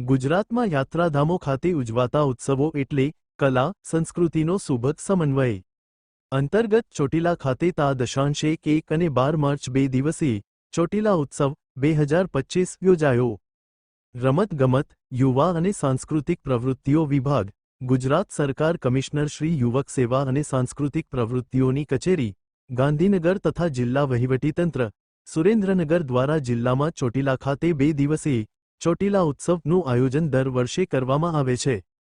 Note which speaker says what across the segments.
Speaker 1: ગુજરાતમાં યાત્રાધામો ખાતે ઉજવાતા ઉત્સવો એટલે કલા, સંસ્કૃતિનો સુભગ સમન્વય. અંતર્ગત ચોટીલા ખાતે તા દશાંશ એક અને બાર માર્ચ બે દિવસીય ચોટીલા ઉત્સવ બે હજાર પચીસ યોજાયો. રમતગમત, યુવા અને સાંસ્કૃતિક પ્રવૃત્તિઓ વિભાગ, ગુજરાત સરકાર કમિશનર શ્રી યુવક સેવા અને સાંસ્કૃતિક પ્રવૃત્તિઓની કચેરી, ગાંધીનગર તથા જિલ્લા વહીવટીતંત્ર સુરેન્દ્રનગર દ્વારા જિલ્લામાં ચોટીલા ખાતે બે દિવસીય ચોટીલા ઉત્સવનું આયોજન દર વર્ષે કરવામાં આવે છે,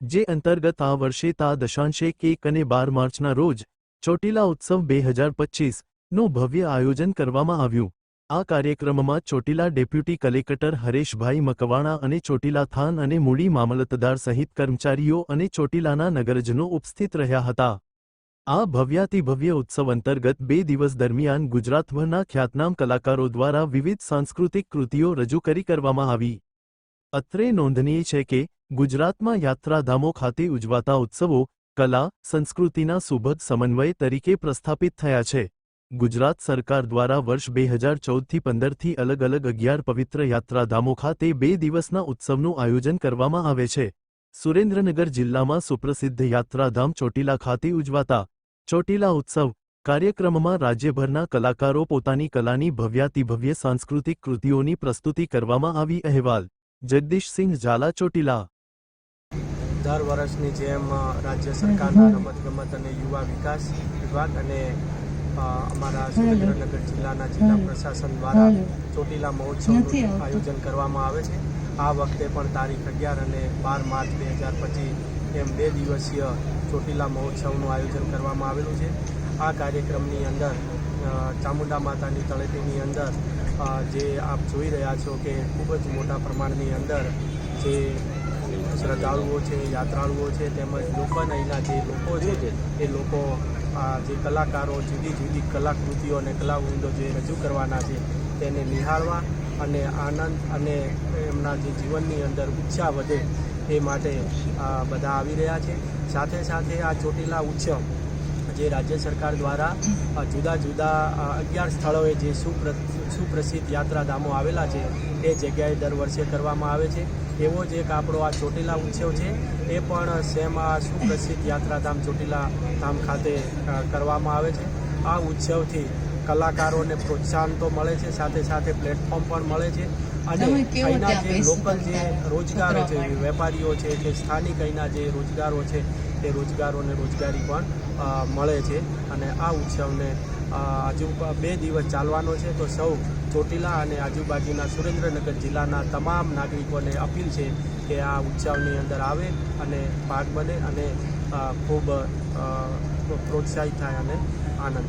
Speaker 1: જે અંતર્ગત આ વર્ષે તા દશાંશે એક અને બાર માર્ચના રોજ ચોટીલા ઉત્સવ બે હજાર પચીસનું ભવ્ય આયોજન કરવામાં આવ્યું. આ કાર્યક્રમમાં ચોટીલા ડેપ્યુટી કલેક્ટર હરેશભાઈ મકવાણા અને ચોટીલા થાન અને મૂડી મામલતદાર સહિત કર્મચારીઓ અને ચોટીલાના નગરજનો ઉપસ્થિત રહ્યા હતા. આ ભવ્યાતિભવ્ય ઉત્સવ અંતર્ગત બે દિવસ દરમિયાન ગુજરાતભરના ખ્યાતનામ કલાકારો દ્વારા વિવિધ સાંસ્કૃતિક કૃતિઓ રજૂ કરી કરવામાં આવી. અત્રે નોંધનીય છે કે, ગુજરાતમાં યાત્રાધામો ખાતે ઉજવાતા ઉત્સવો, કલા, સંસ્કૃતિના સુભગ સમન્વય તરીકે પ્રસ્થાપિત થયા છે. ગુજરાત સરકાર દ્વારા વર્ષ બે હજાર ચૌદથી પંદરથી અલગ અલગ અગિયાર પવિત્ર યાત્રાધામો ખાતે બે દિવસના ઉત્સવનું આયોજન કરવામાં આવે છે. સુરેન્દ્રનગર જિલ્લામાં સુપ્રસિદ્ધ યાત્રાધામ ચોટીલા ખાતે ઉજવાતા ચોટીલા ઉત્સવ કાર્યક્રમમાં રાજ્યભરના કલાકારો પોતાની કલાની ભવ્યાતિભવ્ય સાંસ્કૃતિક કૃતિઓની પ્રસ્તુતિ કરવામાં આવી અહેવાલ. જગદીશસિંહ ઝાલા ચોટીલા
Speaker 2: દર વર્ષની જેમ રાજ્ય સરકારના રમતગમત અને યુવા વિકાસ વિભાગ અને અમારા સુરેન્દ્રનગર જિલ્લાના જિલ્લા પ્રશાસન દ્વારા ચોટીલા મહોત્સવનું આયોજન કરવામાં આવે છે. આ વખતે પણ તારીખ અગિયાર અને બાર માર્ચ બે હજાર પચીસ એમ બે દિવસીય ચોટીલા મહોત્સવનું આયોજન કરવામાં આવેલું છે. આ કાર્યક્રમની અંદર ચામુંડા માતાની તળેટીની અંદર જે આપ જોઈ રહ્યા છો કે ખૂબ જ મોટા પ્રમાણની અંદર જે શ્રદ્ધાળુઓ છે, યાત્રાળુઓ છે, તેમજ લોકલ અહીંના જે લોકો છે, એ લોકો આ જે કલાકારો, જુદી જુદી કલાકૃતિઓ અને કલાવૃંદો જે રજૂ કરવાના છે, તેને નિહાળવા અને આનંદ અને એમના જે જીવનની અંદર ઉત્સાહ વધે એ માટે બધા આવી રહ્યા છે. સાથે સાથે આ ચોટીલા ઉત્સવ જે રાજ્ય સરકાર દ્વારા જુદા જુદા અગિયાર સ્થળોએ જે સુપ્ર, સુપ્રસિદ્ધ યાત્રાધામો આવેલા છે, એ જગ્યાએ દર વર્ષે કરવામાં આવે છે. એવો જ એક આપણો આ ચોટીલા ઉત્સવ છે. એ પણ સેમ આ સુપ્રસિદ્ધ યાત્રાધામ ચોટીલા ધામ ખાતે કરવામાં આવે છે. આ ઉત્સવથી કલાકારોને પ્રોત્સાહન તો મળે છે સાથે સાથે પ્લેટફોર્મ પણ મળે છે. અને અહીંના જે લોકલ જે રોજગારો છે વેપારીઓ છે કે સ્થાનિક અહીંના જે રોજગારો છે તે રોજગારોને રોજગારી પણ મળે છે. અને આ ઉત્સવને હજુ બે દિવસ ચાલવાનો છે. તો સૌ ચોટીલા અને આજુબાજુના સુરેન્દ્રનગર જિલ્લાના તમામ નાગરિકોને અપીલ છે કે આ ઉત્સવની અંદર આવે અને ભાગ બને અને ખૂબ પ્રોત્સાહિત થાય અને આનંદ